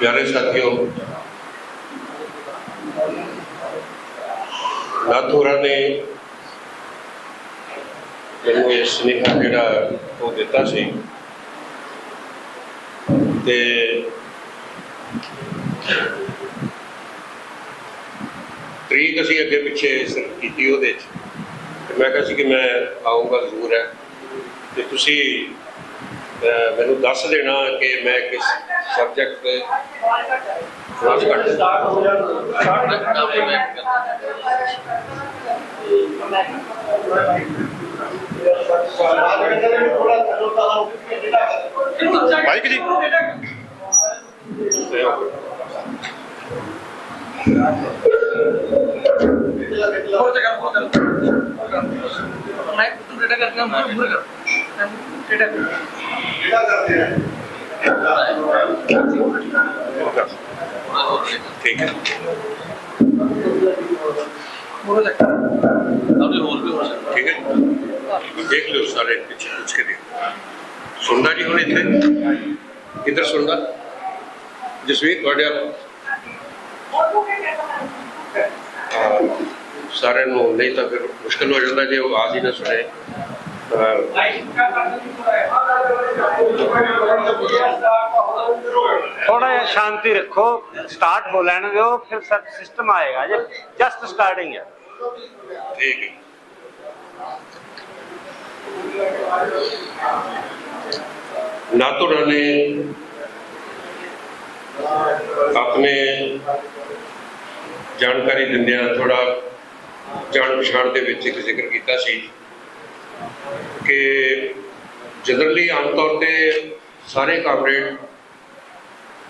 ਪਿਆਰੇ ਸਾਥੀਓ, ਨਾਥੂਰਾ ਨੇ ਮੈਨੂੰ ਇਹ ਸੁਨੇਹਾ ਜਿਹੜਾ ਉਹ ਦਿੱਤਾ ਸੀ ਤੇ ਤਰੀਕ ਅਸੀਂ ਅੱਗੇ ਪਿੱਛੇ ਸਿਰਫ ਕੀਤੀ ਉਹਦੇ 'ਚ। ਮੈਂ ਕਿਹਾ ਸੀ ਕਿ ਮੈਂ ਆਊਂਗਾ ਜ਼ਰੂਰ ਹੈ ਤੇ ਤੁਸੀਂ ਮੈਨੂੰ ਦੱਸ ਦੇਣਾ ਕਿ ਮੈਂ ਕਿਸ ਸਬਜੈਕਟ ਤੇ ਕਲਾਸ ਕੱਟ ਮਾਈਕ ਜੀ ਹੋਰ ਜਗ੍ਹਾ ਬਹੁਤ ਕਰ ਮੈਂ ਤੂੰ ਡੇਟਾ ਕਰਕੇ ਮੂਰ ਮੂਰ ਕਰ। ਡੇਟਾ ਠੀਕ ਹੈ ਮੂਰ ਜਗ੍ਹਾ ਉਹਦੇ ਹੋਰ ਵੀ ਹੋ ਸਕਦਾ ਠੀਕ ਹੈ ਜੀ? ਦੇਖ ਲਿਓ ਸਾਰੇ ਪਿੱਛੇ ਪੁੱਛ ਕੇ ਦੇਖ ਸੁਣਦਾ ਜੀ ਹੁਣ ਇੱਥੇ ਕਿੱਧਰ ਸੁਣਦਾ ਜਸਵੀਰ ਤੁਹਾਡੇ ਆਪ ਸਾਰਿਆਂ ਨੂੰ ਨਹੀਂ ਤਾਂ ਫਿਰ ਮੁਸ਼ਕਲ ਹੋ ਜਾਂਦਾ ਜੇ ਉਹ ਆਵਾਜ਼ ਹੀ ਨਾ ਸੁਣੇ ਥੋੜਾ ਜਿਹਾ ਸ਼ਾਂਤੀ ਰੱਖੋ ਸਟਾਰਟ ਹੋ ਲੈਣ ਦਿਓ, ਫਿਰ ਸਭ ਸਿਸਟਮ ਆਏਗਾ ਜੇ। ਜਸਟ ਸਟਾਰਟਿੰਗ ਹੈ। ਠੀਕ ਹੈ। ਨਾਤੋੜਾ ਨੇ ਆਪਣੇ ਜਾਣਕਾਰੀ ਦਿੰਦਿਆਂ ਥੋੜਾ ਜਾਣ ਪਛਾਣ ਦੇ ਵਿੱਚ ਇੱਕ ਜ਼ਿਕਰ ਕੀਤਾ ਸੀ। ਕਿ ਜਨਰਲੀ ਆਮ ਤੌਰ ਤੇ ਸਾਰੇ ਕਾਮਰੇਡ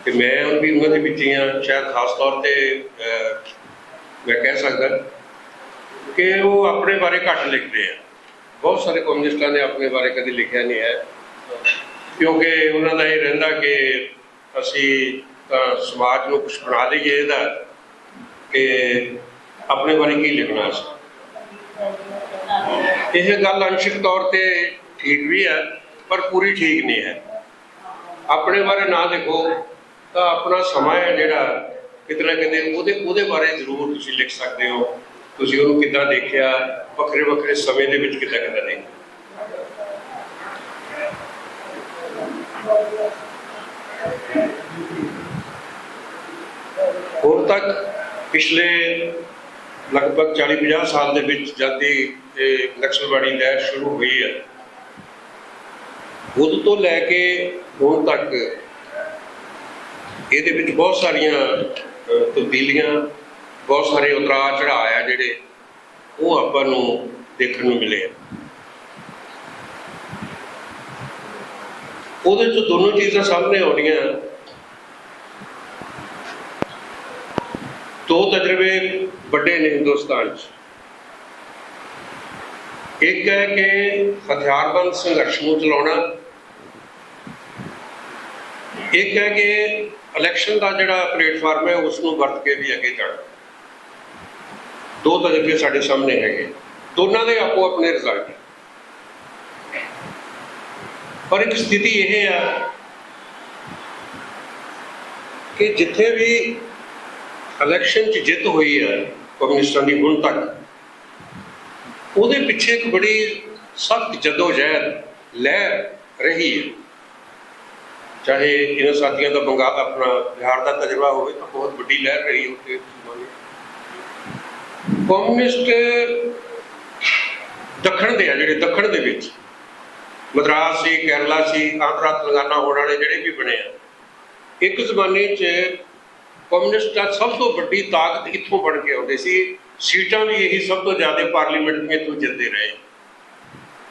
ਤੇ ਮੈਂ ਹੁਣ ਵੀ ਉਹਨਾਂ ਦੇ ਵਿੱਚ ਹੀ ਹਾਂ, ਸ਼ਾਇਦ ਖਾਸ ਤੌਰ ਤੇ ਮੈਂ ਕਹਿ ਸਕਦਾ ਕਿ ਉਹ ਆਪਣੇ ਬਾਰੇ ਘੱਟ ਲਿਖਦੇ ਆ। ਬਹੁਤ ਸਾਰੇ ਕਮਿਊਨਿਸਟਾਂ ਨੇ ਆਪਣੇ ਬਾਰੇ ਕਦੇ ਲਿਖਿਆ ਨਹੀਂ ਹੈ। ਕਿਉਂਕਿ ਉਹਨਾਂ ਦਾ ਇਹ ਰਹਿੰਦਾ ਕਿ ਅਸੀਂ ਤਾਂ ਸਮਾਜ ਨੂੰ ਕੁਝ ਬਣਾ ਲਈਏ ਇਹਦਾ ਕਿ ਆਪਣੇ ਬਾਰੇ ਕੀ ਲਿਖਣਾ ਸੀ ਇਹ ਗੱਲ ਅੰਸ਼ਿਕ ਤੌਰ ਤੇ ਠੀਕ ਵੀ ਹੈ, ਪਰ ਪੂਰੀ ਠੀਕ ਨਹੀਂ ਹੈ। ਆਪਣੇ ਬਾਰੇ ਨਾ ਲਿਖੋ ਤਾਂ ਆਪਣਾ ਸਮਾਂ ਹੈ ਜਿਹੜਾ ਕਿਤੇ ਕਿਤੇ ਉਹਦੇ ਉਹਦੇ ਬਾਰੇ ਜ਼ਰੂਰ ਤੁਸੀਂ ਲਿਖ ਸਕਦੇ ਹੋ। ਤੁਸੀਂ ਉਹਨੂੰ ਕਿੱਦਾਂ ਦੇਖਿਆ, ਵੱਖਰੇ ਵੱਖਰੇ ਸਮੇਂ ਦੇ ਵਿੱਚ ਕਿੱਦਾਂ ਕਿੱਦਾਂ ਦੇਖਿਆ? ਹੁਣ ਤੱਕ ਪਿਛਲੇ ਲਗਭਗ 40-50 ਸਾਲ ਦੇ ਵਿੱਚ ਜਦ ਦੀ ਇਹ ਨਕਸਲਵਾੜੀ ਲਹਿਰ ਸ਼ੁਰੂ ਹੋਈ ਹੈ। ਉਦੋਂ ਤੋਂ ਲੈ ਕੇ ਹੁਣ ਤੱਕ ਇਹਦੇ ਵਿੱਚ ਬਹੁਤ ਸਾਰੀਆਂ ਤਬਦੀਲੀਆਂ, ਬਹੁਤ ਸਾਰੇ ਉਤਰਾਅ ਚੜਾਅ ਆ ਜਿਹੜੇ ਉਹ ਆਪਾਂ ਨੂੰ ਦੇਖਣ ਨੂੰ ਮਿਲੇ ਆ। ਉਹਦੇ ਚ ਦੋਨੋਂ ਚੀਜ਼ਾਂ ਸਾਹਮਣੇ ਆਉਂਦੀਆਂ। ਦੋ ਤਜਰਬੇ ਵੱਡੇ ਨੇ ਹਿੰਦੁਸਤਾਨ 'ਚ। ਇੱਕ ਹੈ ਕਿ ਹਥਿਆਰਬੰਦ ਸੰਘਰਸ਼ ਨੂੰ ਚਲਾਉਣਾ। ਇੱਕ ਹੈ ਕਿ ਇਲੈਕਸ਼ਨ ਦਾ ਜਿਹੜਾ ਪਲੇਟਫਾਰਮ ਹੈ ਉਸ ਨੂੰ ਵਰਤ ਕੇ ਵੀ ਅੱਗੇ ਜਾਣਾ। ਦੋ ਤਜਰਬੇ ਸਾਡੇ ਸਾਹਮਣੇ ਹੈਗੇ। ਦੋਨਾਂ ਦੇ ਆਪੋ ਆਪਣੇ ਰਿਜ਼ਲਟ ਹੈ ਪਰ ਇੱਕ ਸਥਿਤੀ ਇਹ ਆ ਕਿ ਜਿੱਥੇ ਵੀ ਇਲੈਕਸ਼ਨ 'ਚ ਜਿੱਤ ਹੋਈ ਹੈ ਕਮਿਊਨਿਸਟਾਂ ਦੀ ਹੁਣ ਤੱਕ। ਉਹਦੇ ਪਿੱਛੇ ਇੱਕ ਬੜੀ ਸਖਤ ਜਦੋਜਹਿਦ ਲਹਿਰ ਰਹੀ ਹੈ। ਚਾਹੇ ਇਹਨਾਂ ਸਾਥੀਆਂ ਦਾ ਬੰਗਾਲ ਆਪਣਾ ਬਿਹਾਰ ਦਾ ਤਜਰਬਾ ਹੋਵੇ ਤਾਂ ਬਹੁਤ ਵੱਡੀ ਲਹਿਰ ਰਹੀ ਉੱਥੇ। ਕਮਿਊਨਿਸਟ ਦੱਖਣ ਦੇ ਆ, ਜਿਹੜੇ ਦੱਖਣ ਦੇ ਵਿੱਚ। ਮਦਰਾਸ ਸੀ, ਕੇਰਲਾ ਸੀ, ਆਂਧਰਾ ਤੇਲੰਗਾਨਾ ਹੋਣ ਵਾਲੇ ਜਿਹੜੇ ਵੀ ਬਣੇ ਆ। ਇੱਕ ਜ਼ਮਾਨੇ 'ਚ ਕਮਿਊਨਿਸਟ ਸਭ ਤੋਂ ਵੱਡੀ ਤਾਕਤ ਇੱਥੋਂ ਬਣ ਕੇ ਆਉਂਦੇ ਸੀ। ਸੀਟਾਂ ਵੀ ਇਹੀ ਸਭ ਤੋਂ ਜ਼ਿਆਦਾ ਪਾਰਲੀਮੈਂਟ ਦੀਆਂ ਤੋਂ ਜਿੱਤਦੇ ਰਹੇ।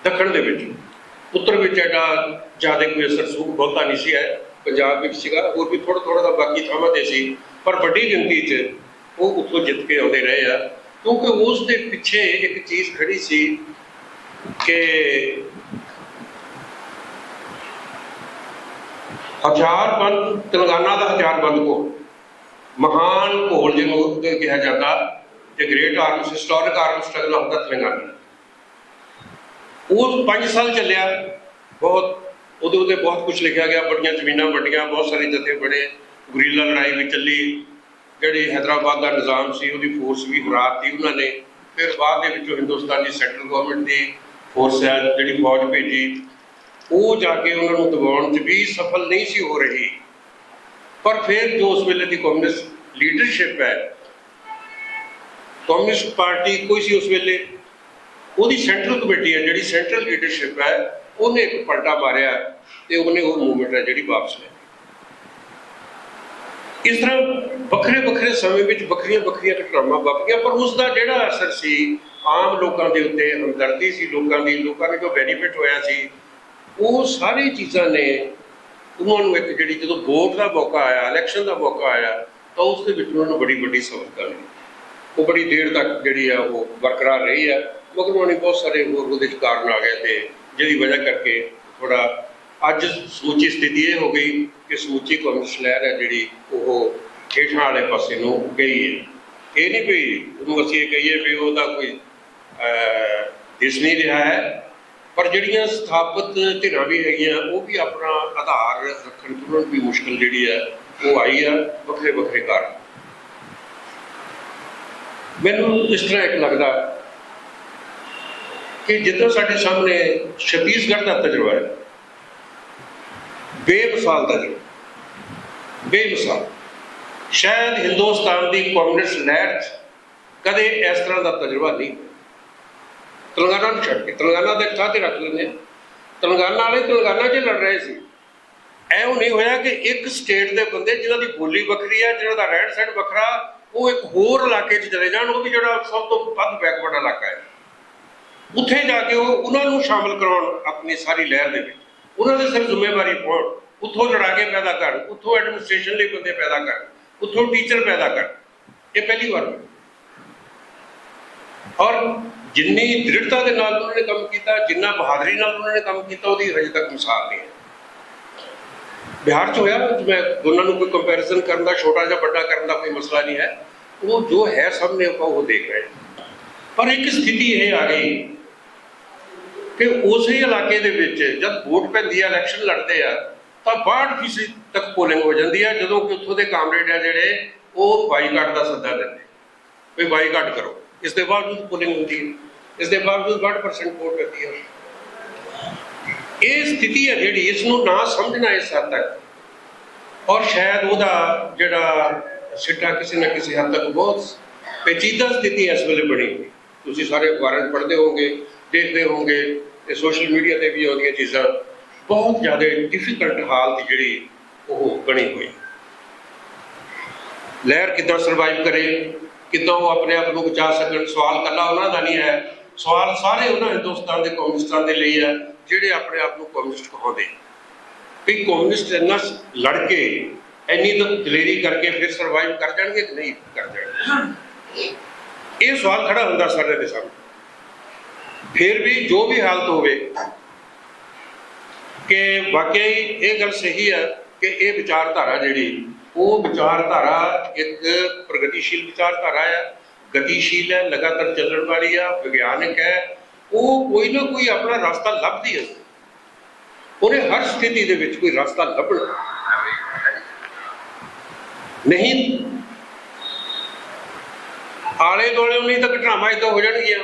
ਦੱਖਣ ਦੇ ਵਿੱਚ। ਉੱਤਰ ਵਿੱਚ ਐਡਾ ਜ਼ਿਆਦਾ ਕੋਈ ਅਸਰ ਸੂਖ ਬਹੁਤਾ ਨਹੀਂ ਸੀ ਹੈ ਪੰਜਾਬ ਵਿੱਚ ਸੀਗਾ। ਹੋਰ ਵੀ ਥੋੜਾ ਥੋੜਾ ਦਾ ਬਾਕੀ ਥਾਵਾਂ ਤੇ ਸੀ। ਪਰ ਵੱਡੀ ਗਿਣਤੀ 'ਚ ਉਹ ਉੱਥੋਂ ਜਿੱਤ ਕੇ ਆਉਂਦੇ ਰਹੇ ਆ। ਕਿਉਂਕਿ ਉਸ ਦੇ ਪਿੱਛੇ ਇੱਕ ਚੀਜ਼ ਖੜੀ ਸੀ ਕਿ ਹਥਿਆਰਬੰਦ, ਤੇਲੰਗਾਨਾ ਦਾ ਹਥਿਆਰਬੰਦ ਕੋਲ। ਮਹਾਨ ਘੋਲ ਜਿਹਨੂੰ ਕਿਹਾ ਜਾਂਦਾ ਤੇ great arms historic arm struggle of ਦਾ ਤੇਲੰਗਾਨਾ ਉਹ 5 ਸਾਲ ਚੱਲਿਆ, ਬਹੁਤ, ਉਹਦੇ ਉੱਤੇ ਬਹੁਤ ਕੁਝ ਲਿਖਿਆ ਗਿਆ, ਬੜੀਆਂ ਜ਼ਮੀਨਾਂ ਵੰਡੀਆਂ, ਬਹੁਤ ਸਾਰੇ ਜਥੇ ਬਣੇ ਗੁਰੀਲਾ ਲੜਾਈ ਵੀ ਚੱਲੀ, ਜਿਹੜੀ ਹੈਦਰਾਬਾਦ ਦਾ ਨਿਜ਼ਾਮ ਸੀ, ਉਹਦੀ ਫੋਰਸ ਵੀ ਹਰਾਤੀ ਉਹਨਾਂ ਨੇ। ਫਿਰ ਬਾਅਦ ਦੇ ਵਿੱਚੋਂ ਹਿੰਦੁਸਤਾਨੀ ਸੈਂਟਰਲ ਗਵਰਨਮੈਂਟ ਦੀ ਫੋਰਸ ਹੈ, ਜਿਹੜੀ ਫੌਜ ਭੇਜੀ। ਉਹ ਜਾ ਕੇ ਉਹਨਾਂ ਨੂੰ ਦਬਾਉਣ 'ਚ ਵੀ ਸਫਲ ਨਹੀਂ ਸੀ ਹੋ ਰਹੀ। ਪਰ ਫਿਰ ਜੋ ਉਸ ਵੇਲੇ ਦੀ ਕਮਿਊਨਿਸਟ ਲੀਡਰਸ਼ਿਪ ਹੈ, ਕਮਿਊਨਿਸਟ ਪਾਰਟੀ ਕੋਈ ਸੀ ਉਸ ਵੇਲੇ? ਉਹਦੀ ਸੈਂਟਰਲ ਕਮੇਟੀ ਹੈ, ਜਿਹੜੀ ਸੈਂਟਰਲ ਲੀਡਰਸ਼ਿਪ ਹੈ, ਉਹਨੇ ਇੱਕ ਪਲਟਾ ਮਾਰਿਆ ਤੇ ਉਹਨੇ ਉਹ ਮੂਵਮੈਂਟ ਹੈ ਜਿਹੜੀ ਵਾਪਸ ਲੈ ਇਸ ਤਰ੍ਹਾਂ ਵੱਖਰੇ ਵੱਖਰੇ ਸਮੇਂ ਵਿੱਚ ਵੱਖਰੀਆਂ ਵੱਖਰੀਆਂ ਘਟਨਾਵਾਂ ਵਾਪਰੀਆਂ ਪਰ ਉਸ ਦਾ ਜਿਹੜਾ ਅਸਰ ਸੀ, ਆਮ ਲੋਕਾਂ ਦੇ ਉੱਤੇ ਹਮਦਰਦੀ ਸੀ, ਲੋਕਾਂ ਦੀ, ਲੋਕਾਂ ਨੂੰ ਜੋ ਬੈਨੀਫਿਟ ਹੋਇਆ ਸੀ, ਉਹ ਸਾਰੀ ਚੀਜ਼ਾਂ ਨੇ ਉਹਨਾਂ ਨੂੰ ਇੱਕ ਜਿਹੜੀ ਜਦੋਂ ਵੋਟ ਦਾ ਮੌਕਾ ਆਇਆ ਇਲੈਕਸ਼ਨ ਦਾ ਮੌਕਾ ਆਇਆ ਤਾਂ ਉਸ ਦੇ ਵਿੱਚ ਉਹਨਾਂ ਨੂੰ ਬੜੀ ਵੱਡੀ ਸਫਲਤਾ ਮਿਲੀ। ਉਹ ਬੜੀ ਦੇਰ ਤੱਕ ਜਿਹੜੀ ਆ ਉਹ ਬਰਕਰਾਰ ਰਹੀ ਆ ਮਗਰ ਉਹਨਾਂ ਨੇ ਬਹੁਤ ਸਾਰੇ ਹੋਰ ਉਹਦੇ ਚ ਕਾਰਨ ਆ ਗਏ ਤੇ ਜਿਹਦੀ ਵਜ੍ਹਾ ਕਰਕੇ ਥੋੜਾ ਅੱਜ ਸਮੁੱਚੀ ਸਥਿਤੀ ਇਹ ਹੋ ਗਈ ਕਿ ਸਮੁੱਚੀ ਕਮਿਊਨਿਸਟ ਲਹਿਰ ਹੈ ਜਿਹੜੀ ਉਹ ਹੇਠਾਂ ਵਾਲੇ ਪਾਸੇ ਨੂੰ ਗਈ ਹੈ। ਇਹ ਨਹੀਂ ਵੀ ਉਹਨੂੰ ਅਸੀਂ ਇਹ ਕਹੀਏ ਵੀ ਉਹਦਾ ਕੋਈ ਅਹ, ਦਿਸ ਨਹੀਂ ਰਿਹਾ ਹੈ। ਪਰ ਜਿਹੜੀਆਂ ਸਥਾਪਿਤ ਧਿਰਾਂ ਵੀ ਹੈਗੀਆਂ, ਉਹ ਵੀ ਆਪਣਾ ਆਧਾਰ ਰੱਖਣ ਤੋਂ ਉਹਨਾਂ ਵੀ ਮੁਸ਼ਕਲ ਜਿਹੜੀ ਹੈ, ਉਹ ਆਈ ਆ ਵੱਖਰੇ ਵੱਖਰੇ ਕਾਰਨ। ਮੈਨੂੰ ਇਸ ਤਰ੍ਹਾਂ ਇੱਕ ਲੱਗਦਾ ਕਿ ਜਿੱਦਾਂ ਸਾਡੇ ਸਾਹਮਣੇ ਛੱਤੀਸਗੜ੍ਹ ਦਾ ਤਜਰਬਾ ਹੈ, ਬੇਮਿਸਾਲ ਤਜਰਬਾ, ਬੇਮਿਸਾਲ। ਸ਼ਾਇਦ ਹਿੰਦੁਸਤਾਨ ਦੀ ਕਾਂਗਰਸ ਲਹਿਰ 'ਚ ਕਦੇ ਇਸ ਤਰ੍ਹਾਂ ਦਾ ਤਜਰਬਾ ਨਹੀਂ ਤੇਲੰਗਾਨਾ ਨੂੰ ਛੱਡ ਕੇ, ਤੇਲੰਗਾਨਾ ਦੇ ਥਾਂ ਤੇ ਰੱਖ ਲੈਂਦੇ ਹਾਂ ਤੇਲੰਗਾਨਾ ਵਾਲੇ ਤੇਲੰਗਾਨਾ 'ਚ ਲੜ ਰਹੇ ਸੀ। ਐਉਂ ਨਹੀਂ ਹੋਇਆ ਕਿ ਇੱਕ ਸਟੇਟ ਦੇ ਬੰਦੇ ਜਿਨ੍ਹਾਂ ਦੀ ਬੋਲੀ ਵੱਖਰੀ ਹੈ ਜਿਹਨਾਂ ਦਾ ਰਹਿਣ ਸਹਿਣ ਵੱਖਰਾ, ਉਹ ਇੱਕ ਹੋਰ ਇਲਾਕੇ 'ਚ ਚਲੇ ਜਾਣ, ਉਹ ਵੀ ਜਿਹੜਾ ਸਭ ਤੋਂ ਵੱਧ ਬੈਕਵਰਡ ਇਲਾਕਾ ਹੈ। ਉੱਥੇ ਜਾ ਕੇ ਉਹ, ਉਹਨਾਂ ਨੂੰ ਸ਼ਾਮਲ ਕਰਾਉਣ ਆਪਣੀ ਸਾਰੀ ਲਹਿਰ ਦੇ ਵਿੱਚ। ਉਹਨਾਂ ਦੇ ਸਿਰ ਜ਼ਿੰਮੇਵਾਰੀ ਪਾਉਣ। ਉੱਥੋਂ ਲੜਾਕੇ ਪੈਦਾ ਕਰ। ਉੱਥੋਂ ਐਡਮਿਨਿਸਟ੍ਰੇਸ਼ਨ ਲਈ ਬੰਦੇ ਪੈਦਾ ਕਰ। ਉੱਥੋਂ ਟੀਚਰ ਪੈਦਾ ਕਰ। ਇਹ ਪਹਿਲੀ ਵਾਰ ਔਰ ਜਿੰਨੀ ਦ੍ਰਿੜਤਾ ਦੇ ਨਾਲ ਉਹਨਾਂ ਨੇ ਕੰਮ ਕੀਤਾ, ਜਿੰਨਾ ਬਹਾਦਰੀ ਨਾਲ ਉਹਨਾਂ ਨੇ ਕੰਮ ਕੀਤਾ, ਉਹਦੀ ਹਜੇ ਤੱਕ ਮਿਸਾਲ ਨਹੀਂ ਹੈ। ਬਿਹਾਰ ਚ ਹੋਇਆ ਮੈਂ ਦੋਨਾਂ ਨੂੰ ਕੋਈ ਕੰਪੈਰੀਜ਼ਨ ਕਰਨ ਦਾ, ਛੋਟਾ ਜਾਂ ਵੱਡਾ ਕਰਨ ਦਾ ਕੋਈ ਮਸਲਾ ਨਹੀਂ ਹੈ। ਉਹ ਜੋ ਹੈ ਸਾਹਮਣੇ ਆਪਾਂ ਉਹ ਦੇਖ ਰਹੇ ਪਰ ਇੱਕ ਸਥਿਤੀ ਇਹ ਆ ਗਈ ਕਿ ਉਸੇ ਇਲਾਕੇ ਦੇ ਵਿੱਚ ਜਦ ਵੋਟ ਪੈਂਦੀ ਆ ਇਲੈਕਸ਼ਨ ਲੜਦੇ ਆ, ਤਾਂ 62% ਤੱਕ ਪੋਲਿੰਗ ਹੋ ਜਾਂਦੀ ਹੈ ਜਦੋਂ ਕਿ ਉੱਥੋਂ ਦੇ ਕਾਮਰੇਡ ਆ ਜਿਹੜੇ, ਉਹ ਬਾਈਕਾਟ ਦਾ ਸੱਦਾ ਦਿੰਦੇ ਵੀ ਬਾਈਕਾਟ ਕਰੋ। ਇਸ ਦੇ ਬਾਵਜੂਦ ਪੋਲਿੰਗ ਹੁੰਦੀ ਹੈ। ਇਸ ਦੇ ਬਾਵਜੂਦ 62% ਵੋਟ ਪੈਂਦੀ ਹੈ। ਇਹ ਸਥਿਤੀ ਹੈ ਜਿਹੜੀ ਇਸ ਨੂੰ ਨਾ ਸਮਝਣਾ ਇਸ ਹੱਦ ਤੱਕ। ਔਰ ਸ਼ਾਇਦ ਉਹਦਾ ਜਿਹੜਾ ਸਿੱਟਾ ਕਿਸੇ ਨਾ ਕਿਸੇ ਹੱਦ ਤੱਕ ਬਹੁਤ ਪੇਚੀਦਾ ਸਥਿਤੀ ਇਸ ਵੇਲੇ ਬਣੀ ਤੁਸੀਂ ਸਾਰੇ ਅਖਬਾਰਾਂ ਪੜ੍ਹਦੇ ਹੋਵੋਗੇ, ਦੇਖਦੇ ਹੋਵੋਗੇ ਤੇ ਸੋਸ਼ਲ ਮੀਡੀਆ ਤੇ ਵੀ ਆਉਂਦੀਆਂ ਚੀਜ਼ਾਂ ਬਹੁਤ ਜ਼ਿਆਦਾ ਡਿਫਿਕਲਟ ਹਾਲਤ ਜਿਹੜੀ ਉਹ ਬਣੀ ਹੋਈ ਲਹਿਰ ਕਿੱਦਾਂ ਸਰਵਾਈਵ ਕਰੇ? ਕਿੱਦਾਂ ਉਹ ਆਪਣੇ ਆਪ ਨੂੰ ਬਚਾ ਸਕਣ? ਸਵਾਲ ਕੱਲਾ ਉਹਨਾਂ ਦਾ ਨਹੀਂ ਹੈ। ਸਵਾਲ ਸਾਰੇ ਉਹਨਾਂ ਹਿੰਦੁਸਤਾਨ ਦੇ ਕਮਿਊਨਿਸਟਾਂ ਦੇ ਲਈ ਹੈ, ਜਿਹੜੇ ਆਪਣੇ ਆਪ ਨੂੰ ਕਮਿਊਨਿਸਟ ਕਹਾਉਂਦੇ ਵੀ ਕਮਿਊਨਿਸਟ ਇੰਨਾ ਲੜ ਕੇ ਇੰਨੀ ਦਲੇਰੀ ਕਰਕੇ ਫਿਰ ਸਰਵਾਈਵ ਕਰ ਜਾਣਗੇ ਕਿ ਨਹੀਂ ਕਰ ਜਾਣਗੇ? ਇਹ ਸਵਾਲ ਖੜਾ ਹੁੰਦਾ ਸਾਡੇ ਦੇ ਸਾਹਮਣੇ। ਫਿਰ ਵੀ ਜੋ ਵੀ ਹਾਲਤ ਹੋਵੇ ਕਿ ਵਾਕਿਆ ਇਹ ਗੱਲ ਸਹੀ ਹੈ ਕਿ ਇਹ ਵਿਚਾਰਧਾਰਾ ਜਿਹੜੀ ਉਹ ਵਿਚਾਰਧਾਰਾ ਇੱਕ ਪ੍ਰਗਤੀਸ਼ੀਲ ਵਿਚਾਰਧਾਰਾ ਹੈ ਗਤੀਸ਼ੀਲ ਹੈ, ਲਗਾਤਾਰ ਚੱਲਣ ਵਾਲੀ ਆ, ਵਿਗਿਆਨਕ ਹੈ। ਉਹ ਕੋਈ ਨਾ ਕੋਈ ਆਪਣਾ ਰਸਤਾ ਲੱਭਦੀ ਹੈ। ਉਹਨੇ ਹਰ ਸਥਿਤੀ ਦੇ ਵਿੱਚ ਕੋਈ ਰਸਤਾ ਲੱਭਣਾ। ਨਹੀਂ ਆਲੇ ਦੁਆਲੇ ਨਹੀਂ ਤਾਂ ਘਟਨਾਵਾਂ ਇਦਾਂ ਹੋ ਜਾਣਗੀਆਂ।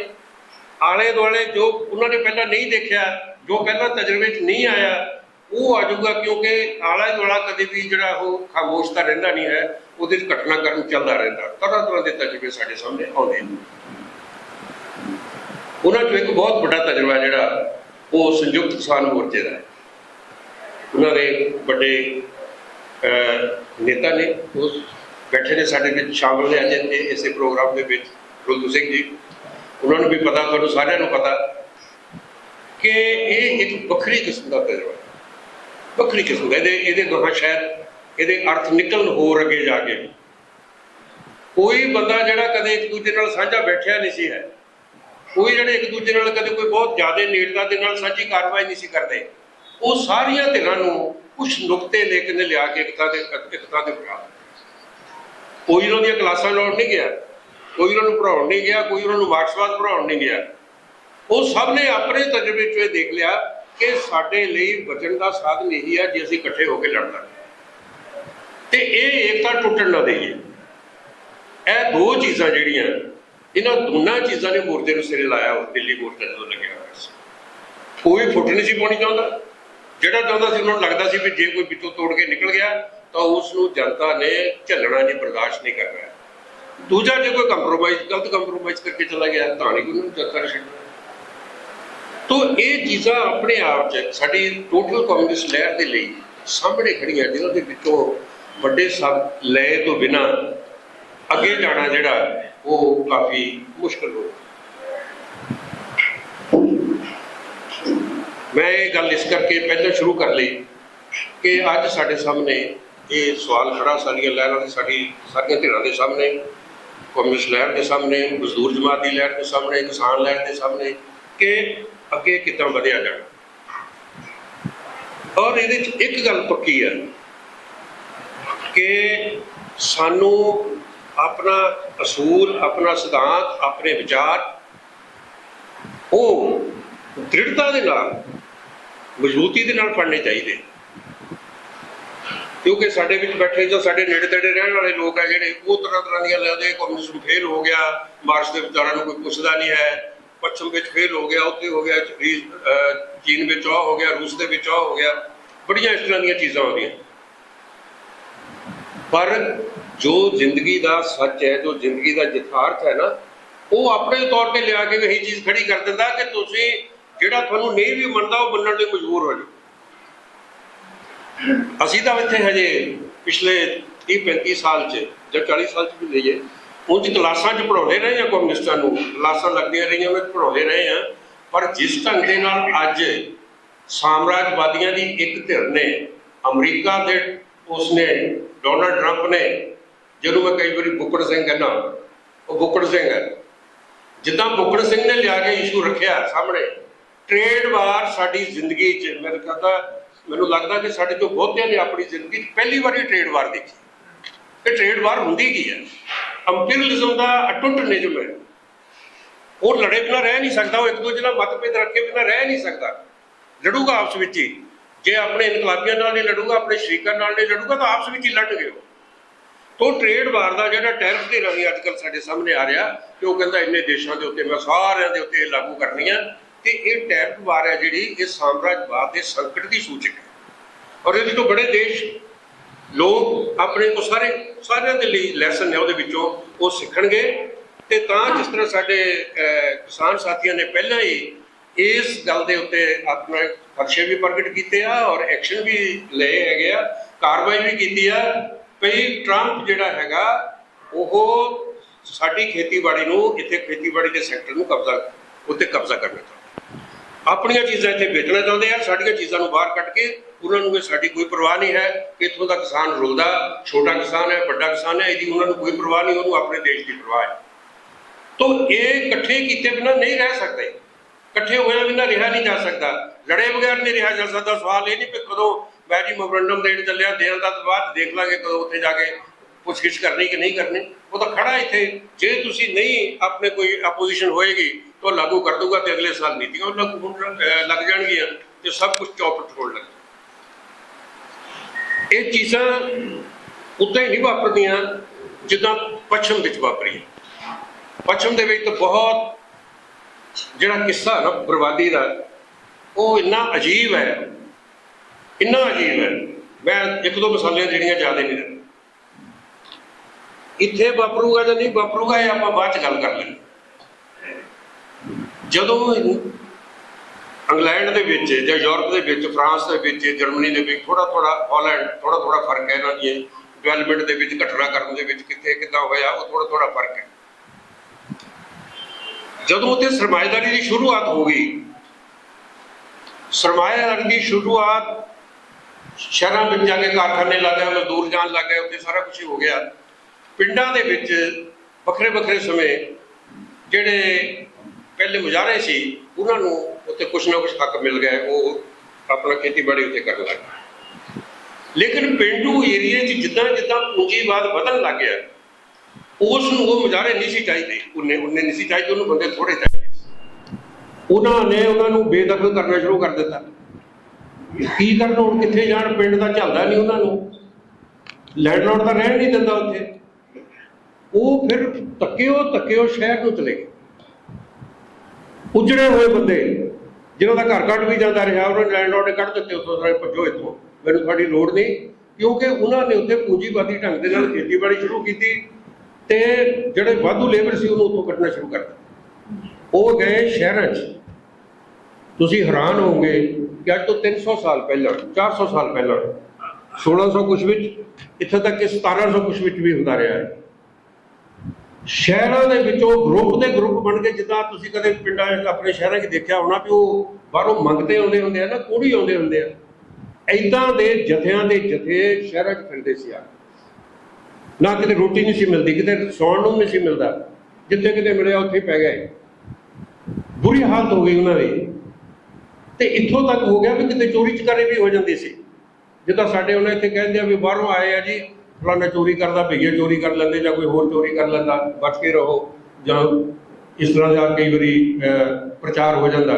ਆਲੇ ਦੁਆਲੇ ਜੋ ਉਹਨਾਂ ਨੇ ਪਹਿਲਾਂ ਨਹੀਂ ਦੇਖਿਆ, ਜੋ ਪਹਿਲਾਂ ਤਜਰਬੇ 'ਚ ਨਹੀਂ ਆਇਆ ਉਹ ਆ ਜਾਊਗਾ ਕਿਉਂਕਿ ਆਲਾ ਦੁਆਲਾ ਕਦੇ ਵੀ ਜਿਹੜਾ ਉਹ ਖਾਮੋਸ਼ ਤਾਂ ਰਹਿੰਦਾ ਨਹੀਂ ਹੈ ਉਹਦੇ ਘਟਨਾ ਕਰਨ ਚੱਲਦਾ ਰਹਿੰਦਾ। ਤਰ੍ਹਾਂ ਤਰ੍ਹਾਂ ਦੇ ਤਜਰਬੇ ਸਾਡੇ ਸਾਹਮਣੇ ਆਉਂਦੇ ਨੇ। ਉਹਨਾਂ 'ਚੋਂ ਇੱਕ ਬਹੁਤ ਵੱਡਾ ਤਜਰਬਾ ਜਿਹੜਾ ਉਹ ਸੰਯੁਕਤ ਕਿਸਾਨ ਮੋਰਚੇ ਦਾ ਹੈ। ਉਹਨਾਂ ਦੇ ਵੱਡੇ ਅਹ, ਨੇਤਾ ਨੇ ਉਹ ਬੈਠੇ ਨੇ ਸਾਡੇ ਵਿੱਚ ਸ਼ਾਮਲ ਨੇ ਅੱਜ ਇੱਥੇ ਇਸੇ ਪ੍ਰੋਗਰਾਮ ਦੇ ਵਿੱਚ ਰੁੱਦੂ ਸਿੰਘ ਜੀ। ਉਹਨਾਂ ਨੂੰ ਵੀ ਪਤਾ ਤੁਹਾਨੂੰ ਸਾਰਿਆਂ ਨੂੰ ਪਤਾ ਕਿ ਇਹ ਇੱਕ ਵੱਖਰੀ ਕਿਸਮ ਦਾ ਤਜਰਬਾ ਹੈ। ਵੱਖਰੀ ਕਿਸਮ ਦਾ। ਇਹਦੇ ਇਹਦੇ ਗਾਹਾਂ ਸ਼ਾਇਦ ਇਹਦੇ ਅਰਥ ਨਿਕਲਣ ਹੋਰ ਅੱਗੇ ਜਾ ਕੇ। ਕੋਈ ਬੰਦਾ ਜਿਹੜਾ ਕਦੇ ਇੱਕ ਦੂਜੇ ਨਾਲ ਸਾਂਝਾ ਬੈਠਿਆ ਨਹੀਂ ਸੀ ਹੈ। ਕੋਈ ਜਿਹੜੇ ਇੱਕ ਦੂਜੇ ਨਾਲ ਕਦੇ ਕੋਈ ਬਹੁਤ ਜ਼ਿਆਦਾ ਨੇੜਤਾ ਦੇ ਨਾਲ ਸਾਂਝੀ ਕਾਰਵਾਈ ਨਹੀਂ ਸੀ ਕਰਦੇ। ਉਹ ਸਾਰੀਆਂ ਧਿਰਾਂ ਨੂੰ ਕੁਝ ਨੁਕਤੇ ਲੈ ਕੇ ਨੇ ਲਿਆ ਕੇ ਇਕਤਾ ਦੇ ਇਕਤਾ ਦੇ ਬਣਾ ਕੋਈ ਉਹਨਾਂ ਦੀਆਂ ਕਲਾਸਾਂ ਲਾਉਣ ਨਹੀਂ ਗਿਆ। ਕੋਈ ਉਹਨਾਂ ਨੂੰ ਪੜਾਉਣ ਨਹੀਂ ਗਿਆ। ਕੋਈ ਉਹਨਾਂ ਨੂੰ ਮਾਰਕਸਵਾਦ ਪੜਾਉਣ ਨਹੀਂ ਗਿਆ। ਉਹ ਸਭ ਨੇ ਆਪਣੇ ਤਜਰਬੇ ਚੋਂ ਇਹ ਦੇਖ ਲਿਆ ਕਿ ਸਾਡੇ ਲਈ ਬਚਣ ਦਾ ਸਾਧਨ ਇਹੀ ਆ ਜੇ ਅਸੀਂ ਇਕੱਠੇ ਹੋ ਕੇ ਲੜਨਾ। ਤੇ ਇਹ ਏਕਤਾ ਟੁੱਟਣ ਨਾ ਦੇਈਏ। ਇਹ ਦੋ ਚੀਜ਼ਾਂ ਜਿਹੜੀਆਂ, ਇਹਨਾਂ ਦੋਨਾਂ ਚੀਜ਼ਾਂ ਨੇ ਮੋਰਚੇ ਨੂੰ ਸਿਰੇ ਲਾਇਆ ਉਹ ਦਿੱਲੀ ਮੋਰਚਾ ਜਦੋਂ ਲੱਗਿਆ ਹੋਇਆ ਸੀ। ਕੋਈ ਫੁੱਟ ਨਹੀਂ ਸੀ ਪਾਉਣੀ ਚਾਹੁੰਦਾ। ਜਿਹੜਾ ਚਾਹੁੰਦਾ ਸੀ ਉਹਨਾਂ ਨੂੰ ਲੱਗਦਾ ਸੀ ਵੀ ਜੇ ਕੋਈ ਵਿੱਚੋਂ ਤੋੜ ਕੇ ਨਿਕਲ ਗਿਆ, ਤਾਂ ਉਸ ਨੂੰ ਜਨਤਾ ਨੇ ਝੱਲਣਾ ਨਹੀਂ, ਬਰਦਾਸ਼ਤ ਨਹੀਂ ਕਰਨਾ। ਦੂਜਾ ਜੇ ਕੋਈ ਕੰਪਰੋਮਾਈਜ਼ ਗਲਤ ਕੰਪਰੋਮਾਈਜ਼ ਕਰਕੇ ਚਲਾ ਗਿਆ, ਤਾਂ ਨਹੀਂ ਕੋਈ ਉਹਨੂੰ ਜਨਤਾ ਨੇ ਛੱਡਣਾ। ਤੋ ਇਹ ਚੀਜ਼ਾਂ ਆਪਣੇ ਆਪ ਚ ਸਾਡੀ ਟੋਟਲ ਕਮਿਊਨਿਸਟ ਲਹਿਰ ਦੇ ਲਈ ਸਾਹਮਣੇ ਖੜੀਆਂ ਜਿਨ੍ਹਾਂ ਦੇ ਵਿੱਚੋਂ ਵੱਡੇ ਸਭ ਲਏ ਤੋਂ ਬਿਨਾ ਅੱਗੇ ਜਾਣਾ ਜਿਹੜਾ ਉਹ ਕਾਫੀ ਮੁਸ਼ਕਲ ਹੋ ਮੈਂ ਇਹ ਗੱਲ ਇਸ ਕਰਕੇ ਪਹਿਲਾਂ ਸ਼ੁਰੂ ਕਰ ਲਈ ਕਿ ਅੱਜ ਸਾਡੇ ਸਾਹਮਣੇ ਇਹ ਸਵਾਲ ਖੜਾ ਸਾਰੀਆਂ ਲਹਿਰਾਂ ਦੇ ਸਾਡੀ ਸਾਰੀਆਂ ਧਿਰਾਂ ਦੇ ਸਾਹਮਣੇ ਕਮਿਊਨਿਸਟ ਲਹਿਰ ਦੇ ਸਾਹਮਣੇ, ਮਜ਼ਦੂਰ ਜਮਾਤ ਦੀ ਲਹਿਰ ਦੇ ਸਾਹਮਣੇ, ਕਿਸਾਨ ਲਹਿਰ ਦੇ ਸਾਹਮਣੇ ਕਿ ਅੱਗੇ ਕਿੱਦਾਂ ਵਧਿਆ ਜਾਣਾ। ਔਰ ਇਹਦੇ ਚ ਇੱਕ ਗੱਲ ਪੱਕੀ ਹੈ ਕਿ ਸਾਨੂੰ ਆਪਣਾ ਅਸੂਲ, ਆਪਣਾ ਸਿਧਾਂਤ, ਆਪਣੇ ਵਿਚਾਰ, ਉਹ ਦ੍ਰਿੜਤਾ ਦੇ ਨਾਲ, ਮਜ਼ਬੂਤੀ ਦੇ ਨਾਲ ਪੜ੍ਹਨੇ ਚਾਹੀਦੇ। ਕਿਉਂਕਿ ਸਾਡੇ ਵਿੱਚ ਬੈਠੇ ਜਾਂ ਸਾਡੇ ਨੇੜੇ ਤੇੜੇ ਰਹਿਣ ਵਾਲੇ ਲੋਕ ਆ ਜਿਹੜੇ ਉਹ ਤਰ੍ਹਾਂ ਤਰ੍ਹਾਂ ਦੀਆਂ ਲੈਦੇ ਕਮਿਊਨਿਜ਼ਮ ਫੇਲ ਹੋ ਗਿਆ, ਮਾਰਕਸ ਦੇ ਵਿਚਾਰਾਂ ਨੂੰ ਕੋਈ ਪੁੱਛਦਾ ਨਹੀਂ ਹੈ ਪੱਛਮ ਵਿੱਚ ਫੇਲ ਹੋ ਗਿਆ, ਉੱਥੇ ਹੋ ਗਿਆ ਚੀਨ ਵਿੱਚ ਆ ਹੋ ਗਿਆ, ਰੂਸ ਦੇ ਵਿੱਚ ਆ ਹੋ ਗਿਆ। ਬੜੀਆਂ ਇਸ ਤਰ੍ਹਾਂ ਦੀਆਂ ਚੀਜ਼ਾਂ ਹੋ ਪਰ ਜੋ ਜ਼ਿੰਦਗੀ ਦਾ ਸੱਚ ਹੈ, ਜੋ ਜ਼ਿੰਦਗੀ ਦਾ ਯਥਾਰਥ ਹੈ ਨਾ, ਉਹ ਆਪਣੇ ਤੌਰ ਤੇ ਲਿਆ ਕੇ ਇਹੀ ਚੀਜ਼ ਖੜੀ ਕਰ ਦਿੰਦਾ ਕਿ ਤੁਸੀਂ ਜਿਹੜਾ ਤੁਹਾਨੂੰ ਨਹੀਂ ਵੀ ਮੰਨਦਾ, ਉਹ ਮੰਨਣ ਲਈ ਮਜਬੂਰ ਹੋ ਜਾਓ। ਅਸੀਂ ਤਾਂ ਇੱਥੇ ਹਜੇ ਪਿਛਲੇ 30 35 ਸਾਲ ਚ ਜਾਂ 40 ਸਾਲ ਚ ਵੀ ਲਈਏ ਉਂਝ ਕਲਾਸਾਂ ਚ ਪੜਾਉਂਦੇ ਰਹੇ ਆ ਕਮਿਊਨਿਸਟਾਂ ਨੂੰ। ਕਲਾਸਾਂ ਲੱਗਦੀਆਂ ਰਹੀਆਂ, ਮੈਂ ਪੜਾਉਂਦੇ ਰਹੇ ਆ ਪਰ ਜਿਸ ਢੰਗ ਦੇ ਨਾਲ ਅੱਜ ਸਾਮਰਾਜਵਾਦੀਆਂ ਦੀ ਇੱਕ ਧਿਰ ਨੇ, ਅਮਰੀਕਾ ਦੇ ਉਸਨੇ, ਡੋਨਲਡ ਟਰੰਪ ਨੇ, ਜਿਹਨੂੰ ਮੈਂ ਕਈ ਵਾਰੀ ਬੁੱਕੜ ਸਿੰਘ ਕਹਿੰਦਾ ਉਹ ਬੁੱਕੜ ਸਿੰਘ ਹੈ। ਜਿੱਦਾਂ ਬੁੱਕੜ ਸਿੰਘ ਨੇ ਲਿਆ ਕੇ ਇਸ਼ੂ ਰੱਖਿਆ ਸਾਹਮਣੇ ਟ੍ਰੇਡ ਵਾਰ ਸਾਡੀ ਜ਼ਿੰਦਗੀ 'ਚ ਮੈਨੂੰ ਕਹਤਾ ਮੈਨੂੰ ਲੱਗਦਾ ਕਿ ਸਾਡੇ ਤੋਂ ਬਹੁਤਿਆਂ ਨੇ ਆਪਣੀ ਜ਼ਿੰਦਗੀ 'ਚ ਪਹਿਲੀ ਵਾਰੀ ਟ੍ਰੇਡ ਵਾਰ ਦੇਖੀ। ਇਹ ਟ੍ਰੇਡ ਵਾਰ ਹੁੰਦੀ ਕੀ ਹੈ? ਅੰਪੀਰੀਅਲਿਜ਼ਮ ਦਾ ਅਟੁੱਟ ਨਿਯਮ ਹੈ। ਉਹ ਲੜੇ ਬਿਨਾਂ ਰਹਿ ਨਹੀਂ ਸਕਦਾ, ਉਹ ਇੱਕ ਦੂਜੇ ਨਾਲ ਮਤਭੇਦ ਰੱਖੇ ਬਿਨਾਂ ਰਹਿ ਨਹੀਂ ਸਕਦਾ। ਲੜੂਗਾ ਆਪਸ ਵਿੱਚ ਹੀ। ਜੇ ਆਪਣੇ ਇਨਕਲਾਬੀਆਂ ਨਾਲ ਨਹੀਂ ਲੜੂਗਾ, ਆਪਣੇ ਸ਼ਰੀਕਾਂ ਨਾਲ ਨਹੀਂ ਲੜੂਗਾ, ਤਾਂ ਆਪਸ ਵਿੱਚ ਹੀ ਲੜਨਗੇ ਉਹ। ਤੋਂ ਟ੍ਰੇਡ ਵਾਰ ਦਾ ਜਿਹੜਾ ਟੈਰਿਫ ਦੇ ਰਾਹੀਂ ਅੱਜ ਕੱਲ੍ਹ ਸਾਡੇ ਸਾਹਮਣੇ ਆ ਰਿਹਾ ਕਿ ਉਹ ਕਹਿੰਦਾ ਇੰਨੇ ਦੇਸ਼ਾਂ ਦੇ ਉੱਤੇ ਮੈਂ ਸਾਰਿਆਂ ਦੇ ਉੱਤੇ ਲਾਗੂ ਕਰਨੀ ਆ, ਤੇ ਇਹ ਟੈਰਿਫ ਵਾਰ ਹੈ ਜਿਹੜੀ, ਇਹ ਸਾਮਰਾਜਵਾਦ ਦੇ ਸੰਕਟ ਦੀ ਸੂਚਕ ਹੈ। ਔਰ ਇਹਦੇ ਤੋਂ ਬੜੇ ਦੇਸ਼ ਲੋਕ ਆਪਣੇ ਉਹ ਸਾਰੇ ਸਾਰਿਆਂ ਦੇ ਲਈ ਲੈਸਨ ਹੈ, ਉਹਦੇ ਵਿੱਚੋਂ ਉਹ ਸਿੱਖਣਗੇ। ਤੇ ਤਾਂ ਜਿਸ ਤਰ੍ਹਾਂ ਸਾਡੇ ਕਿਸਾਨ ਸਾਥੀਆਂ ਨੇ ਪਹਿਲਾਂ ਹੀ ਇਸ ਗੱਲ ਦੇ ਉੱਤੇ ਆਪਣੇ ਖਰਚੇ ਵੀ ਪ੍ਰਗਟ ਕੀਤੇ ਆ ਔਰ ਐਕਸ਼ਨ ਵੀ ਲਏ ਹੈਗੇ ਆ, ਕਾਰਵਾਈ ਵੀ ਕੀਤੀ ਆ। ਭਈ ਟਰੰਪ ਜਿਹੜਾ ਹੈਗਾ, ਉਹ ਸਾਡੀ ਖੇਤੀਬਾੜੀ ਨੂੰ, ਇੱਥੇ ਖੇਤੀਬਾੜੀ ਦੇ ਸੈਕਟਰ ਨੂੰ ਕਬਜ਼ਾ, ਉੱਤੇ ਕਬਜ਼ਾ ਕਰਨਾ ਚਾਹੁੰਦਾ। ਆਪਣੀਆਂ ਚੀਜ਼ਾਂ ਇੱਥੇ ਵੇਚਣਾ ਚਾਹੁੰਦੇ ਆ, ਸਾਡੀਆਂ ਚੀਜ਼ਾਂ ਨੂੰ ਬਾਹਰ ਕੱਢ ਕੇ ਉਹਨਾਂ ਨੂੰ ਸਾਡੀ ਕੋਈ ਪਰਵਾਹ ਨਹੀਂ ਹੈ ਕਿ ਇੱਥੋਂ ਦਾ ਕਿਸਾਨ ਰੁਲਦਾ, ਛੋਟਾ ਕਿਸਾਨ ਹੈ, ਵੱਡਾ ਕਿਸਾਨ ਹੈ, ਇਹਦੀ ਉਹਨਾਂ ਨੂੰ ਕੋਈ ਪਰਵਾਹ ਨਹੀਂ, ਉਹਨੂੰ ਆਪਣੇ ਦੇਸ਼ ਦੀ ਪਰਵਾਹ ਹੈ। ਤੋ ਇਹ ਇਕੱਠੇ ਕੀਤੇ ਬਿਨਾਂ ਨਹੀਂ ਰਹਿ ਸਕਦੇ। ਇਕੱਠੇ ਹੋਇਆ ਬਿਨਾਂ ਰਿਹਾ ਨਹੀਂ ਜਾ ਸਕਦਾ। ਲੜੇ ਬਗੈਰ ਨਹੀਂ ਰਿਹਾ ਜਾ ਸਕਦਾ। ਸਵਾਲ ਇਹ ਨਹੀਂ ਕਿ ਕਦੋਂ ਮੈਂ ਜੀ ਮੈਮੋਰੰਡਮ ਦੇਣ ਚੱਲਿਆ ਦੇਣ ਦਾ ਬਾਅਦ ਦੇਖ ਲਾਂਗੇ ਕਦੋਂ ਉੱਥੇ ਜਾ ਕੇ ਪੁੱਛਗਿੱਛ ਕਰਨੀ ਕਿ ਨਹੀਂ ਕਰਨੀ, ਉਹ ਤਾਂ ਖੜਾ ਇੱਥੇ। ਜੇ ਤੁਸੀਂ ਨਹੀਂ ਆਪਣੇ ਕੋਈ ਆਪੋਜੀਸ਼ਨ ਹੋਏਗੀ, ਤਾਂ ਉਹ ਲਾਗੂ ਕਰ ਦੂਗਾ ਤੇ ਅਗਲੇ ਸਾਲ ਨੀਤੀਆਂ ਉਹ ਲਾਗੂ ਹੋਣ ਲੱਗ ਜਾਣਗੀਆਂ ਤੇ ਸਭ ਕੁਝ ਚੌਪਟ ਹੋਣ ਲੱਗ ਇਹ ਚੀਜ਼ਾਂ ਉਦਾਂ ਹੀ ਨਹੀਂ ਵਾਪਰਦੀਆਂ ਜਿੱਦਾਂ ਪੱਛਮ ਵਿੱਚ ਵਾਪਰੀਆਂ। ਪੱਛਮ ਦੇ ਵਿੱਚ ਤਾਂ ਬਹੁਤ ਜਿਹੜਾ ਕਿੱਸਾ ਨਾ ਬਰਬਾਦੀ ਦਾ, ਉਹ ਇੰਨਾ ਅਜੀਬ ਹੈ। ਇੰਨਾ ਅਜੀਬ ਹੈ। ਮੈਂ ਇੱਕ ਦੋ ਮਿਸਾਲਾਂ ਜਿਹੜੀਆਂ ਜ਼ਿਆਦਾ ਨਹੀਂ ਦਿੰਦਾ। ਇੱਥੇ ਵਾਪਰੂਗਾ ਜਾਂ ਨਹੀਂ ਵਾਪਰੂਗਾ, ਇਹ ਆਪਾਂ ਬਾਅਦ ਚ ਗੱਲ ਕਰ ਲੈਂਦੇ ਜਦੋਂ ਇੰਗਲੈਂਡ ਦੇ ਵਿੱਚ ਜਾਂ ਯੂਰਪ ਦੇ ਵਿੱਚ, ਫਰਾਂਸ ਦੇ ਵਿੱਚ, ਜਰਮਨੀ ਦੇ ਵਿੱਚ ਥੋੜਾ ਥੋੜਾ ਹਾਲੈਂਡ ਥੋੜਾ ਥੋੜਾ ਫ਼ਰਕ ਹੈ ਇਹਨਾਂ ਦੀ ਡਿਵੈਲਪਮੈਂਟ ਦੇ ਵਿੱਚ, ਘਟਨਾ ਕਰਨ ਦੇ ਵਿੱਚ ਕਿੱਥੇ, ਕਿੱਦਾਂ ਹੋਇਆ, ਉਹ ਥੋੜਾ ਥੋੜਾ ਫ਼ਰਕ ਹੈ। ਜਦੋਂ ਉੱਥੇ ਸਰਮਾਇਦਾਰੀ ਦੀ ਸ਼ੁਰੂਆਤ ਹੋ ਗਈ ਸਰਮਾਇਦਾਰੀ ਦੀ ਸ਼ੁਰੂਆਤ ਸ਼ਹਿਰਾਂ ਵਿੱਚ ਜਾ ਕੇ, ਕਾਰਖਾਨੇ ਲੱਗ ਗਏ ਮਜ਼ਦੂਰ ਜਾਣ ਲੱਗ ਗਏ, ਉੱਥੇ ਸਾਰਾ ਕੁਝ ਹੋ ਗਿਆ। ਪਿੰਡਾਂ ਦੇ ਵਿੱਚ ਵੱਖਰੇ ਵੱਖਰੇ ਸਮੇਂ ਜਿਹੜੇ ਪਹਿਲੇ ਮੁਜ਼ਾਹਰੇ ਸੀ, ਉਹਨਾਂ ਨੂੰ ਉੱਥੇ ਕੁਝ ਨਾ ਕੁਝ ਹੱਕ ਮਿਲ ਗਏ ਉਹ ਆਪਣਾ ਖੇਤੀਬਾੜੀ ਉੱਤੇ ਕਰਨ ਲੱਗ ਗਏ। ਲੇਕਿਨ ਪਿੰਡੂ ਏਰੀਏ 'ਚ ਜਿੱਦਾਂ ਜਿੱਦਾਂ ਪੂੰਜੀਵਾਦ ਵਧਣ ਲੱਗ ਗਿਆ, ਉਸ ਨੂੰ ਉਹ ਮੁਜ਼ਾਹਰੇ ਨਹੀਂ ਸੀ ਚਾਹੀਦੇ। ਉਹਨੇ ਉਹਨੇ ਨਹੀਂ ਸੀ ਚਾਹੀਦੇ, ਉਹਨੂੰ ਬੰਦੇ ਥੋੜੇ ਚਾਹੀਦੇ ਸੀ। ਉਹਨਾਂ ਨੇ ਉਹਨਾਂ ਨੂੰ ਬੇਦਖਲ ਕਰਨਾ ਸ਼ੁਰੂ ਕਰ ਦਿੱਤਾ। ਕੀ ਕਰਨ, ਹੁਣ ਕਿੱਥੇ ਜਾਣ? ਪਿੰਡ ਦਾ ਚੱਲਦਾ ਨਹੀਂ ਉਹਨਾਂ ਨੂੰ। ਲੈਂਡਲੋਰਡ ਤਾਂ ਰਹਿਣ ਨਹੀਂ ਦਿੰਦਾ ਉੱਥੇ। ਉਹ ਫਿਰ ਧੱਕਿਓ ਧੱਕਿਓ ਸ਼ਹਿਰ ਨੂੰ ਚਲੇ ਗਏ। ਉਜੜੇ ਹੋਏ ਬੰਦੇ ਜਿਨ੍ਹਾਂ ਦਾ ਘਰ ਕੱਢ ਵੀ ਜਾਂਦਾ ਰਿਹਾ, ਉਹਨਾਂ ਨੇ ਨੇ ਕੱਢ ਦਿੱਤੇ ਉੱਥੋਂ ਸਾਰੇ ਭੱਜੋ ਇੱਥੋਂ। ਮੈਨੂੰ ਤੁਹਾਡੀ ਲੋੜ ਨਹੀਂ, ਕਿਉਂਕਿ ਉਹਨਾਂ ਨੇ ਉੱਥੇ ਪੂੰਜੀਵਾਦੀ ਢੰਗ ਦੇ ਨਾਲ ਖੇਤੀਬਾੜੀ ਸ਼ੁਰੂ ਕੀਤੀ ਤੇ ਜਿਹੜੇ ਵਾਧੂ ਲੇਬਰ ਸੀ ਉਹਨੂੰ ਉੱਥੋਂ ਕੱਢਣਾ ਸ਼ੁਰੂ ਕਰ ਦਿੱਤਾ। ਉਹ ਗਏ ਸ਼ਹਿਰਾਂ 'ਚ। ਤੁਸੀਂ ਹੈਰਾਨ ਹੋਵੋਗੇ ਕਿ ਅੱਜ ਤੋਂ 300 ਸਾਲ ਪਹਿਲਾਂ 400 ਸਾਲ ਪਹਿਲਾਂ 1600 ਕੁਛ ਵਿੱਚ, ਇੱਥੇ ਤੱਕ ਕਿ 1700 ਕੁਛ ਵਿੱਚ ਵੀ ਹੁੰਦਾ ਰਿਹਾ ਹੈ। ਸ਼ਹਿਰਾਂ ਦੇ ਵਿੱਚੋਂ ਗਰੁੱਪ ਦੇ ਗਰੁੱਪ ਬਣ ਕੇ ਜਿੱਦਾਂ ਤੁਸੀਂ ਕਦੇ ਪਿੰਡਾਂ ਆਪਣੇ ਸ਼ਹਿਰਾਂ 'ਚ ਦੇਖਿਆ ਹੋਣਾ ਵੀ ਉਹ ਬਾਹਰੋਂ ਮੰਗਤੇ ਆਉਂਦੇ ਹੁੰਦੇ ਆ ਨਾ ਕੋੜੀ ਆਉਂਦੇ ਹੁੰਦੇ ਆ। ਐਦਾਂ ਦੇ ਜਥਿਆਂ ਦੇ ਜਥੇ ਸ਼ਹਿਰਾਂ 'ਚ ਫਿਰਦੇ ਸੀ ਆ। ਨਾ ਕਿਤੇ ਰੋਟੀ ਨਹੀਂ ਸੀ ਮਿਲਦੀ, ਕਿਤੇ ਸੌਣ ਨੂੰ ਨਹੀਂ ਸੀ ਮਿਲਦਾ। ਜਿੱਥੇ ਕਿਤੇ ਮਿਲਿਆ ਉੱਥੇ ਪੈ ਗਏ। ਬੁਰੀ ਹਾਲਤ ਹੋ ਗਈ ਉਹਨਾਂ ਦੀ। ਤੇ ਇੱਥੋਂ ਤੱਕ ਹੋ ਗਿਆ ਵੀ ਕਿਤੇ ਚੋਰੀ ਚਕਾਰੀ ਵੀ ਹੋ ਜਾਂਦੀ ਸੀ। ਜਿੱਦਾਂ ਸਾਡੇ ਉਹਨਾਂ ਇੱਥੇ ਕਹਿੰਦੇ ਆ ਵੀ ਬਾਹਰੋਂ ਆਏ ਆ ਜੀ ਫਲਾਣਾ ਚੋਰੀ ਕਰਦਾ, ਭਈਏ ਚੋਰੀ ਕਰ ਲੈਂਦੇ ਜਾਂ ਕੋਈ ਹੋਰ ਚੋਰੀ ਕਰ ਲੈਂਦਾ, ਬਚ ਕੇ ਰਹੋ ਜਾਂ ਇਸ ਤਰ੍ਹਾਂ ਦਾ ਕਈ ਵਾਰੀ ਪ੍ਰਚਾਰ ਹੋ ਜਾਂਦਾ।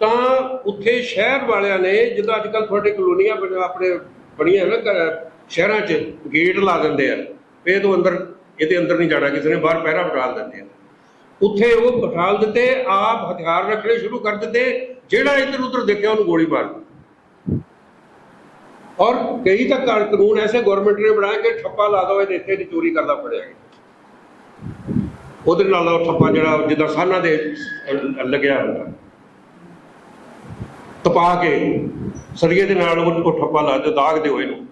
ਤਾਂ ਉੱਥੇ ਸ਼ਹਿਰ ਵਾਲਿਆਂ ਨੇ, ਜਿੱਦਾਂ ਅੱਜ ਕੱਲ੍ਹ ਤੁਹਾਡੇ ਕਲੋਨੀਆਂ ਆਪਣੇ ਬਣੀਆਂ ਨਾ ਸ਼ਹਿਰਾਂ 'ਚ ਗੇਟ ਲਾ ਦਿੰਦੇ ਆ। ਵੀ ਤੋਂ ਅੰਦਰ, ਇਹਦੇ ਅੰਦਰ ਨਹੀਂ ਜਾਣਾ, ਕਿਸੇ ਨੇ ਬਾਹਰ ਪਹਿਰਾ ਬਿਠਾ ਦਿੰਦੇ ਆ। ਉੱਥੇ ਉਹ ਬਿਠਾਲ ਦਿੱਤੇ, ਆਪ ਹਥਿਆਰ ਰੱਖਣੇ ਸ਼ੁਰੂ ਕਰ ਦਿੱਤੇ, ਜਿਹੜਾ ਇੱਧਰ ਉੱਧਰ ਦੇਖਿਆ ਉਹਨੂੰ ਗੋਲੀ ਮਾਰ ਦਿੱਤੀ। ਔਰ ਕਈ ਤਾਂ ਕਾਨੂੰਨ ਐਸੇ ਗਵਰਨਮੈਂਟ ਨੇ ਬਣਾਏ ਕਿ ਠੱਪਾ ਲਾ ਦੋ, ਇਹਦੇ ਇੱਥੇ ਦੀ ਚੋਰੀ ਕਰਦਾ ਫੜਿਆ ਗਿਆ। ਉਹਦੇ ਨਾਲ ਦਾ ਠੱਪਾ ਜਿਹੜਾ ਜਿੱਦਾਂ ਸਾਨਾਂ ਦੇ ਲੱਗਿਆ ਹੁੰਦਾ ਤਪਾ ਕੇ, ਸਰੀਏ ਦੇ ਨਾਲ ਉਹ ਠੱਪਾ ਲਾ ਦੇ ਦਾਗ ਦੇ ਹੋਏ ਨੂੰ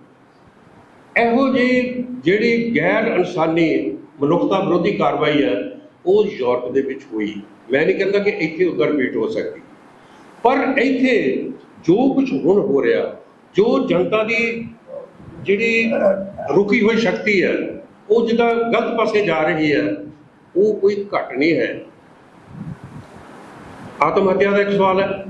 ਇਹੋ ਜਿਹੀ ਜਿਹੜੀ ਗੈਰ ਇਨਸਾਨੀ ਮਨੁੱਖਤਾ ਵਿਰੋਧੀ ਕਾਰਵਾਈ ਹੈ, ਉਹ ਯੂਰਪ ਦੇ ਵਿੱਚ ਹੋਈ। ਮੈਂ ਨਹੀਂ ਕਹਿੰਦਾ ਕਿ ਇੱਥੇ ਉਦੋਂ ਪੀਟ ਹੋ ਸਕਦੀ। ਪਰ ਇੱਥੇ ਜੋ ਕੁਝ ਹੁਣ ਹੋ ਰਿਹਾ ਜੋ ਜਨਤਾ ਦੀ ਜਿਹੜੀ ਰੁਕੀ ਹੋਈ ਸ਼ਕਤੀ ਹੈ, ਉਹ ਜਿੱਦਾਂ ਗਲਤ ਪਾਸੇ ਜਾ ਰਹੀ ਹੈ, ਉਹ ਕੋਈ ਘਟ ਨਹੀਂ ਹੈ। ਆਤਮ ਹੱਤਿਆ ਦਾ ਇੱਕ ਸਵਾਲ ਹੈ।